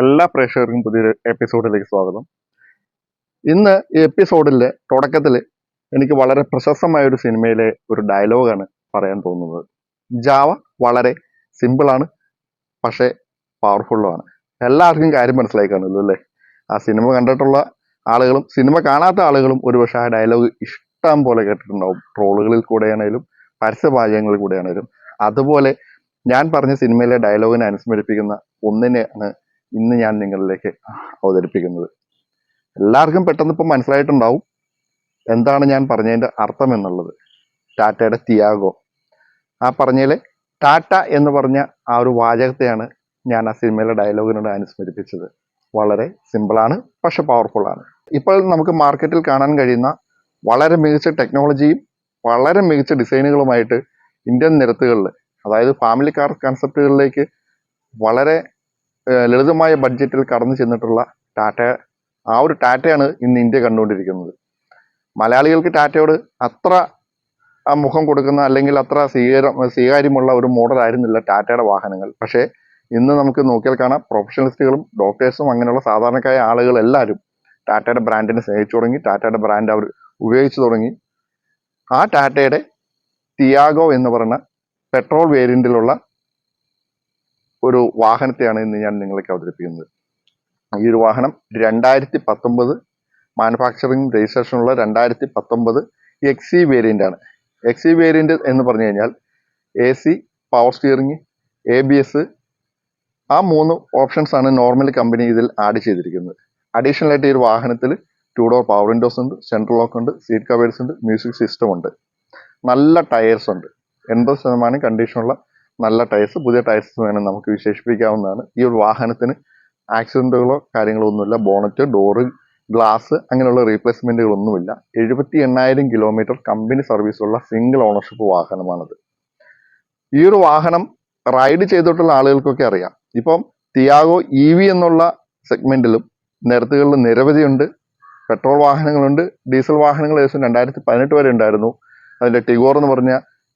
എല്ലാ പ്രേക്ഷകർക്കും പുതിയൊരു എപ്പിസോഡിലേക്ക് സ്വാഗതം. ഇന്ന് ഈ എപ്പിസോഡിലെ തുടക്കത്തിൽ എനിക്ക് വളരെ പ്രശസ്തമായ ഒരു സിനിമയിലെ ഒരു ഡയലോഗാണ് പറയാൻ തോന്നുന്നത്. ജാവ വളരെ സിമ്പിളാണ് പക്ഷേ പവർഫുള്ളുമാണ് എല്ലാവർക്കും കാര്യം മനസ്സിലായി കാണുമല്ലോ അല്ലേ? ആ സിനിമ കണ്ടിട്ടുള്ള ആളുകളും സിനിമ കാണാത്ത ആളുകളും ഒരുപക്ഷെ ആ ഡയലോഗ് ഇഷ്ടം പോലെ കേട്ടിട്ടുണ്ടാവും. ട്രോളുകളിൽ കൂടെയാണേലും പരസ്യപാചകങ്ങളിൽ കൂടെയാണേലും. അതുപോലെ ഞാൻ പറഞ്ഞ സിനിമയിലെ ഡയലോഗിനെ അനുസ്മരിപ്പിക്കുന്ന ഒന്നിനെയാണ് ഇന്ന് ഞാൻ നിങ്ങളിലേക്ക് അവതരിപ്പിക്കുന്നത്. എല്ലാവർക്കും പെട്ടെന്ന് ഇപ്പം മനസ്സിലായിട്ടുണ്ടാവും എന്താണ് ഞാൻ പറഞ്ഞതിന്റെ അർത്ഥം എന്നുള്ളത്. ടാറ്റയുടെ തിയാഗോ. ആ പറഞ്ഞതിൽ ടാറ്റ എന്ന് പറഞ്ഞ ആ ഒരു വാചകത്തെയാണ് ഞാൻ ആ സിനിമയിലെ ഡയലോഗിനോട് അനുസ്മരിപ്പിച്ചത്. വളരെ സിമ്പിളാണ് പക്ഷെ പവർഫുൾ ആണ് ഇപ്പോൾ നമുക്ക് മാർക്കറ്റിൽ കാണാൻ കഴിയുന്ന വളരെ മികച്ച ടെക്നോളജിയും വളരെ മികച്ച ഡിസൈനുകളുമായിട്ട് ഇന്ത്യൻ നിരത്തുകളിൽ അതായത് ഫാമിലി കാർ കൺസെപ്റ്റുകളിലേക്ക് വളരെ ലളിതമായ ബഡ്ജറ്റിൽ കടന്നു ചെന്നിട്ടുള്ള ടാറ്റ ആ ഒരു ടാറ്റയാണ് ഇന്ന് ഇന്ത്യ കണ്ടുകൊണ്ടിരിക്കുന്നത്. മലയാളികൾക്ക് ടാറ്റയോട് അത്ര മുഖം കൊടുക്കുന്ന അല്ലെങ്കിൽ അത്ര സ്വീകാരം സ്വീകാര്യമുള്ള ഒരു മോഡൽ ആയിരുന്നില്ല ടാറ്റയുടെ വാഹനങ്ങൾ. പക്ഷേ ഇന്ന് നമുക്ക് നോക്കിയാൽ കാണാം പ്രൊഫഷണലിസ്റ്റുകളും ഡോക്ടേഴ്സും അങ്ങനെയുള്ള സാധാരണക്കാരായ ആളുകൾ എല്ലാവരും ടാറ്റയുടെ ബ്രാൻഡിനെ സ്നേഹിച്ചു തുടങ്ങി. ടാറ്റയുടെ ബ്രാൻഡ് അവർ ഉപയോഗിച്ചു തുടങ്ങി. ആ ടാറ്റയുടെ തിയാഗോ എന്ന് പറയുന്ന പെട്രോൾ വേരിയന്റിലുള്ള ഒരു വാഹനത്തെയാണ് ഇന്ന് ഞാൻ നിങ്ങൾക്ക് അവതരിപ്പിക്കുന്നത്. ഈ ഒരു വാഹനം രണ്ടായിരത്തി പത്തൊമ്പത് മാനുഫാക്ചറിംഗ് രജിസ്ട്രേഷനുള്ള രണ്ടായിരത്തി പത്തൊമ്പത് എക്സി വേരിയന്റ് ആണ്. എക്സി വേരിയന്റ് എന്ന് പറഞ്ഞു കഴിഞ്ഞാൽ A C power steering A B S ആ മൂന്ന് ഓപ്ഷൻസ് ആണ് നോർമൽ കമ്പനി ഇതിൽ ആഡ് ചെയ്തിരിക്കുന്നത്. അഡീഷണൽ ആയിട്ട് ഈ ഒരു വാഹനത്തിൽ ടു ഡോർ പവർ വിൻഡോസ് ഉണ്ട് സെൻട്രൽ ലോക്ക് ഉണ്ട് സീറ്റ് കവേഴ്സ് ഉണ്ട് മ്യൂസിക് സിസ്റ്റം ഉണ്ട്. നല്ല ടയേഴ്സ് ഉണ്ട്. എൺപത് ശതമാനം കണ്ടീഷനുള്ള നല്ല ടയേഴ്സ് പുതിയ ടയേഴ്സ് വേണം നമുക്ക് വിശേഷിപ്പിക്കാവുന്നതാണ്. ഈ ഒരു വാഹനത്തിന് ആക്സിഡന്റുകളോ കാര്യങ്ങളോ ഒന്നുമില്ല. ബോണറ്റ് ഡോറ് ഗ്ലാസ് അങ്ങനെയുള്ള റീപ്ലേസ്മെന്റുകളൊന്നുമില്ല എഴുപത്തി എണ്ണായിരം കിലോമീറ്റർ കമ്പനി സർവീസുള്ള സിംഗിൾ ഓണർഷിപ്പ് വാഹനമാണത്. ഈ ഒരു വാഹനം റൈഡ് ചെയ്തിട്ടുള്ള ആളുകൾക്കൊക്കെ അറിയാം. ഇപ്പം തിയാഗോ ഇ വി എന്നുള്ള സെഗ്മെന്റിലും നിരത്തുകളിൽ നിരവധിയുണ്ട്. പെട്രോൾ വാഹനങ്ങളുണ്ട്. ഡീസൽ വാഹനങ്ങൾ ഏകദേശം രണ്ടായിരത്തി പതിനെട്ട് വരെ ഉണ്ടായിരുന്നു. അതിന്റെ ടിഗോർ എന്ന് പറഞ്ഞ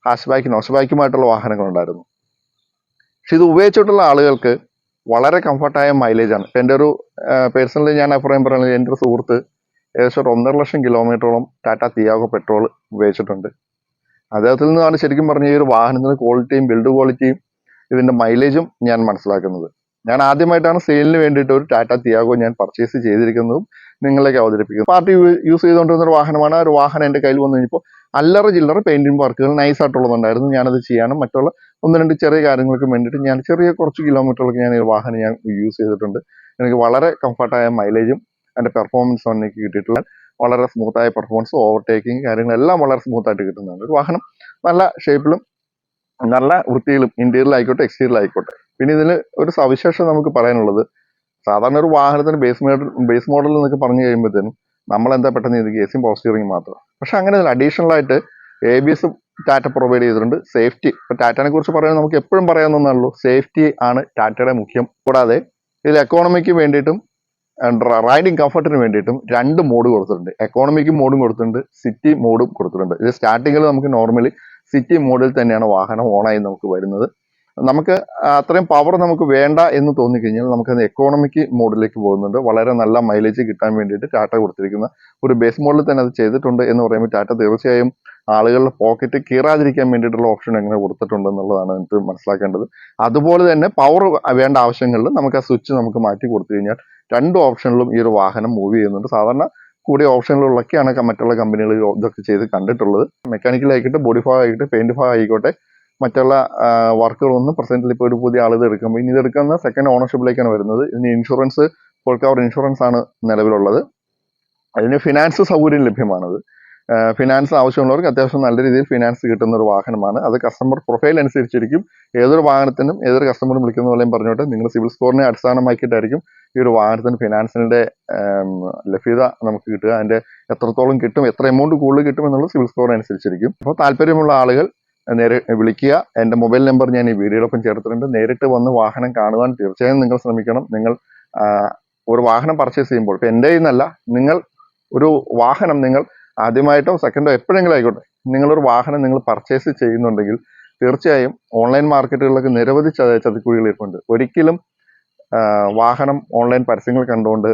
ഹാഷ് ബാക്കും നോഷ് ബാക്കുമായിട്ടുള്ള വാഹനങ്ങൾ ഉണ്ടായിരുന്നു. പക്ഷെ ഇത് ഉപയോഗിച്ചിട്ടുള്ള ആളുകൾക്ക് വളരെ കംഫർട്ടായ മൈലേജാണ് എന്റെ ഒരു പേഴ്സണലി ഞാൻ അഭിപ്രായം പറയുന്നത് എന്റെ ഒരു സുഹൃത്ത് ഏകദേശം ഒരു ഒന്നര ലക്ഷം കിലോമീറ്ററോളം ടാറ്റ തിയാഗോ പെട്രോൾ ഉപയോഗിച്ചിട്ടുണ്ട്. അദ്ദേഹത്തിൽ നിന്നാണ് ശരിക്കും പറഞ്ഞ ഈ ഒരു വാഹനത്തിന്റെ ക്വാളിറ്റിയും ബിൽഡ് ക്വാളിറ്റിയും ഇതിന്റെ മൈലേജും ഞാൻ മനസ്സിലാക്കുന്നത്. ഞാൻ ആദ്യമായിട്ടാണ് സെയിലിന് വേണ്ടിയിട്ട് ഒരു ടാറ്റ തിയാഗോ ഞാൻ പർച്ചേസ് ചെയ്തിരിക്കുന്നതും നിങ്ങളിലേക്ക് അവതരിപ്പിക്കുന്നത് പാർട്ടി യൂസ് ചെയ്തുകൊണ്ടിരുന്ന ഒരു വാഹനമാണ്. ഒരു വാഹനം എന്റെ കയ്യിൽ വന്നു കഴിഞ്ഞപ്പോൾ അല്ലറ ചില്ലറ പെയിന്റിംഗ് വർക്കുകൾ നൈസ് ആയിട്ടുള്ളതുണ്ടായിരുന്നു. ഞാനത് ചെയ്യാനും മറ്റുള്ള ഒന്ന് രണ്ട് ചെറിയ കാര്യങ്ങൾക്ക് വേണ്ടിയിട്ട് ഞാൻ ചെറിയ കുറച്ച് കിലോമീറ്ററുകൾക്ക് ഞാൻ ഈ വാഹനം ഞാൻ യൂസ് ചെയ്തിട്ടുണ്ട്. എനിക്ക് വളരെ കംഫർട്ടായ മൈലേജും അതിന്റെ പെർഫോമൻസും എനിക്ക് കിട്ടിയിട്ടുള്ള വളരെ സ്മൂത്തായ പെർഫോമൻസ് ഓവർടേക്കിംഗ് കാര്യങ്ങളെല്ലാം വളരെ സ്മൂത്തായിട്ട് കിട്ടുന്നുണ്ട്. ഒരു വാഹനം നല്ല ഷേപ്പിലും നല്ല വൃത്തിയിലും ഇന്റീരിയറിലായിക്കോട്ടെ എക്സ്റ്റീരിയറിലായിക്കോട്ടെ പിന്നെ ഇതിൽ ഒരു സവിശേഷത നമുക്ക് പറയാനുള്ളത് സാധാരണ ഒരു വാഹനത്തിന് ബേസ് മോഡൽ ബേസ് മോഡൽ എന്നൊക്കെ പറഞ്ഞു കഴിയുമ്പോഴത്തേനും നമ്മൾ എന്താ പെട്ടെന്ന് ഇത് എ സിയും പവർ സ്റ്റിയറിംഗ് മാത്രം. പക്ഷെ അങ്ങനെ അഡീഷണൽ ആയിട്ട് A B S Tata provide ചെയ്തിട്ടുണ്ട്. സേഫ്റ്റി ഇപ്പൊ ടാറ്റനെ കുറിച്ച് പറയുന്നത് നമുക്ക് എപ്പോഴും പറയാവുന്നതേ സേഫ്റ്റി ആണ് ടാറ്റയുടെ മുഖ്യം. കൂടാതെ ഇതിൽ എക്കോണമിക്ക് വേണ്ടിയിട്ടും റൈഡിങ് കംഫർട്ടിന് വേണ്ടിയിട്ടും രണ്ട് മോഡ് കൊടുത്തിട്ടുണ്ട്. എക്കോണമിക്ക് മോഡും കൊടുത്തിട്ടുണ്ട്. സിറ്റി മോഡും കൊടുത്തിട്ടുണ്ട്. ഇത് സ്റ്റാർട്ടിങ്ങിൽ നമുക്ക് നോർമലി സിറ്റി മോഡിൽ തന്നെയാണ് വാഹനം ഓണായി നമുക്ക് വരുന്നത്. നമുക്ക് അത്രയും പവർ നമുക്ക് വേണ്ട എന്ന് തോന്നിക്കഴിഞ്ഞാൽ നമുക്ക് എക്കോണമിക്ക് മോഡിലേക്ക് പോകുന്നുണ്ട്. വളരെ നല്ല മൈലേജ് കിട്ടാൻ വേണ്ടിയിട്ട് ടാറ്റ കൊടുത്തിരിക്കുന്ന. ഒരു ബേസ് മോഡിൽ തന്നെ അത് ചെയ്തിട്ടുണ്ട് എന്ന് പറയുമ്പോൾ ടാറ്റ തീർച്ചയായും ആളുകളുടെ പോക്കറ്റ് കീറാതിരിക്കാൻ വേണ്ടിയിട്ടുള്ള ഓപ്ഷൻ എങ്ങനെ കൊടുത്തിട്ടുണ്ട് എന്നുള്ളതാണ് എനിക്ക് മനസ്സിലാക്കേണ്ടത്. അതുപോലെ തന്നെ പവർ വേണ്ട ആവശ്യങ്ങളിൽ നമുക്ക് ആ സ്വിച്ച് നമുക്ക് മാറ്റി കൊടുത്തു കഴിഞ്ഞാൽ രണ്ട് ഓപ്ഷനിലും ഈ ഒരു വാഹനം മൂവ് ചെയ്യുന്നുണ്ട്. സാധാരണ കൂടിയ ഓപ്ഷനുകളിലൊക്കെയാണ് മറ്റുള്ള കമ്പനികൾ ഇതൊക്കെ ചെയ്ത് കണ്ടിട്ടുള്ളത്. മെക്കാനിക്കൽ ആയിക്കോട്ടെ ബോഡി ഭാഗം ആയിക്കോട്ടെ പെയിന്റ് ഭാഗം ആയിക്കോട്ടെ മറ്റുള്ള വർക്കുകളൊന്നും പ്രസന്റിൽ ഇപ്പോൾ ഒരു പുതിയ ആൾ ഇത് എടുക്കുമ്പോൾ ഇനി ഇത് എടുക്കുന്ന സെക്കൻഡ് ഓണർഷിപ്പിലേക്കാണ് വരുന്നത്. ഇനി ഇൻഷുറൻസ് ഫുൾ കവർ ഇൻഷുറൻസ് ആണ് നിലവിലുള്ളത്. അതിന് ഫിനാൻസ് സൗകര്യം ലഭ്യമാണത്. ഫിനാൻസ് ആവശ്യമുള്ളവർക്ക് അത്യാവശ്യം നല്ല രീതിയിൽ ഫിനാൻസ് കിട്ടുന്ന ഒരു വാഹനമാണ്. അത് കസ്റ്റമർ പ്രൊഫൈൽ അനുസരിച്ചിരിക്കും. ഏതൊരു വാഹനത്തിനും ഏതൊരു കസ്റ്റമറും വിളിക്കുന്ന പോലെയും പറഞ്ഞോട്ട് നിങ്ങൾ സിവിൽ സ്കോറിനെ അടിസ്ഥാനമാക്കിയിട്ടായിരിക്കും ഈ ഒരു വാഹനത്തിന് ഫിനാൻസിന്റെ ലഭ്യത നമുക്ക് കിട്ടുക. അതിന്റെ എത്രത്തോളം കിട്ടും എത്ര എമൗണ്ട് കൂടുതൽ കിട്ടും എന്നുള്ളത് സിവിൽ സ്കോർ അനുസരിച്ചിരിക്കും അപ്പോൾ താല്പര്യമുള്ള ആളുകൾ നേരെ വിളിക്കുക. എന്റെ മൊബൈൽ നമ്പർ ഞാൻ ഈ വീഡിയോടൊപ്പം ചേർത്തിട്ടുണ്ട്. നേരിട്ട് വന്ന് വാഹനം കാണുവാൻ തീർച്ചയായും നിങ്ങൾ ശ്രമിക്കണം. നിങ്ങൾ ഒരു വാഹനം പർച്ചേസ് ചെയ്യുമ്പോൾ ഇപ്പം എന്റെ നിന്നല്ല നിങ്ങൾ ഒരു വാഹനം നിങ്ങൾ ആദ്യമായിട്ടോ സെക്കൻഡോ എപ്പോഴെങ്കിലും ആയിക്കോട്ടെ നിങ്ങളൊരു വാഹനം നിങ്ങൾ പർച്ചേസ് ചെയ്യുന്നുണ്ടെങ്കിൽ തീർച്ചയായും ഓൺലൈൻ മാർക്കറ്റുകളിലൊക്കെ നിരവധി ചതിക്കുഴികൾ ഇരിപ്പുണ്ട്. ഒരിക്കലും വാഹനം ഓൺലൈൻ പരസ്യങ്ങൾ കണ്ടുകൊണ്ട്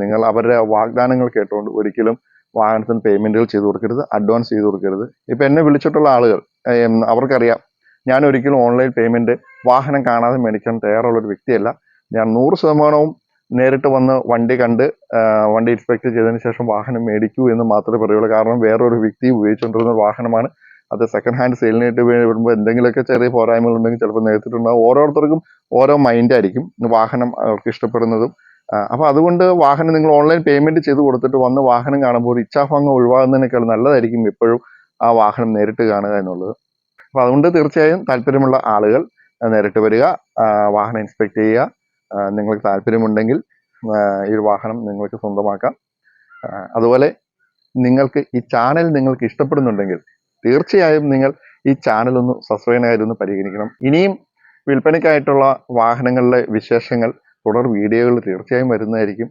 നിങ്ങൾ അവരുടെ വാഗ്ദാനങ്ങൾ കേട്ടുകൊണ്ട് ഒരിക്കലും വാഹനത്തിന് പേയ്മെന്റുകൾ ചെയ്തു കൊടുക്കരുത് അഡ്വാൻസ് ചെയ്തു കൊടുക്കരുത്. ഇപ്പൊ എന്നെ വിളിച്ചിട്ടുള്ള ആളുകൾ അവർക്കറിയാം. ഞാൻ ഒരിക്കലും ഓൺലൈൻ പേയ്മെന്റ് വാഹനം കാണാതെ മേടിക്കാൻ തയ്യാറുള്ള ഒരു വ്യക്തിയല്ല. ഞാൻ നൂറ് ശതമാനവും നേരിട്ട് വന്ന് വണ്ടി കണ്ട് വണ്ടി ഇൻസ്പെക്ട് ചെയ്തതിന് ശേഷം വാഹനം മേടിക്കൂ എന്ന് മാത്രമേ പറയുള്ളൂ. കാരണം വേറൊരു വ്യക്തി ഉപയോഗിച്ചുകൊണ്ടിരുന്ന വാഹനമാണ്. അത് സെക്കൻഡ് ഹാൻഡ് സെയിലിനായിട്ട് വരുമ്പോൾ എന്തെങ്കിലുമൊക്കെ ചെറിയ പോരായ്മകൾ ഉണ്ടെങ്കിൽ ചിലപ്പോൾ നേരിട്ടിട്ടുണ്ടാകും ഓരോരുത്തർക്കും ഓരോ മൈൻഡായിരിക്കും വാഹനം അവർക്ക് ഇഷ്ടപ്പെടുന്നതും. ആ, അപ്പൊ അതുകൊണ്ട് വാഹനം നിങ്ങൾ ഓൺലൈൻ പേയ്മെന്റ് ചെയ്ത് കൊടുത്തിട്ട് വന്ന് വാഹനം കാണുമ്പോൾ ഒരു ഇച്ഛാഭംഗം ഒഴിവാകുന്നതിനേക്കാൾ നല്ലതായിരിക്കും എപ്പോഴും ആ വാഹനം നേരിട്ട് കാണുക എന്നുള്ളത്. അപ്പൊ അതുകൊണ്ട് തീർച്ചയായും താല്പര്യമുള്ള ആളുകൾ നേരിട്ട് വരിക വാഹനം ഇൻസ്പെക്ട് ചെയ്യുക നിങ്ങൾക്ക് താല്പര്യമുണ്ടെങ്കിൽ ഈ ഒരു വാഹനം നിങ്ങൾക്ക് സ്വന്തമാക്കാം. അതുപോലെ നിങ്ങൾക്ക് ഈ ചാനൽ നിങ്ങൾക്ക് ഇഷ്ടപ്പെടുന്നുണ്ടെങ്കിൽ തീർച്ചയായും നിങ്ങൾ ഈ ചാനൽ ഒന്ന് സബ്സ്ക്രൈബ് ആയിരുന്നു പരിഗണിക്കണം. ഇനിയും വിൽപ്പനയ്ക്കായിട്ടുള്ള വാഹനങ്ങളിലെ വിശേഷങ്ങൾ തുടർ വീഡിയോകൾ തീർച്ചയായും വരുന്നതായിരിക്കും.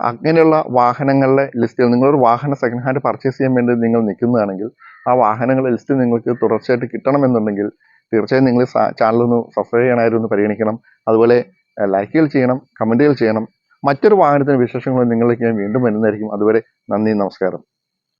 അങ്ങനെയുള്ള വാഹനങ്ങളുടെ ലിസ്റ്റിൽ നിങ്ങളൊരു വാഹനം സെക്കൻഡ് ഹാൻഡ് പർച്ചേസ് ചെയ്യാൻ വേണ്ടി നിങ്ങൾ നിൽക്കുന്നതാണെങ്കിൽ ആ വാഹനങ്ങളുടെ ലിസ്റ്റ് നിങ്ങൾക്ക് തുടർച്ചയായിട്ട് കിട്ടണമെന്നുണ്ടെങ്കിൽ തീർച്ചയായും നിങ്ങൾ ചാനൽ ഒന്ന് സബ്സ്ക്രൈബ് ചെയ്യണമായിരുന്നു പരിഗണിക്കണം. അതുപോലെ ലൈക്കുകൾ ചെയ്യണം കമന്റുകൾ ചെയ്യണം. മറ്റൊരു വാഹനത്തിന് വിശേഷങ്ങളും നിങ്ങളിലേക്ക് ഞാൻ വീണ്ടും വരുന്നതായിരിക്കും. അതുവരെ നന്ദി നമസ്കാരം.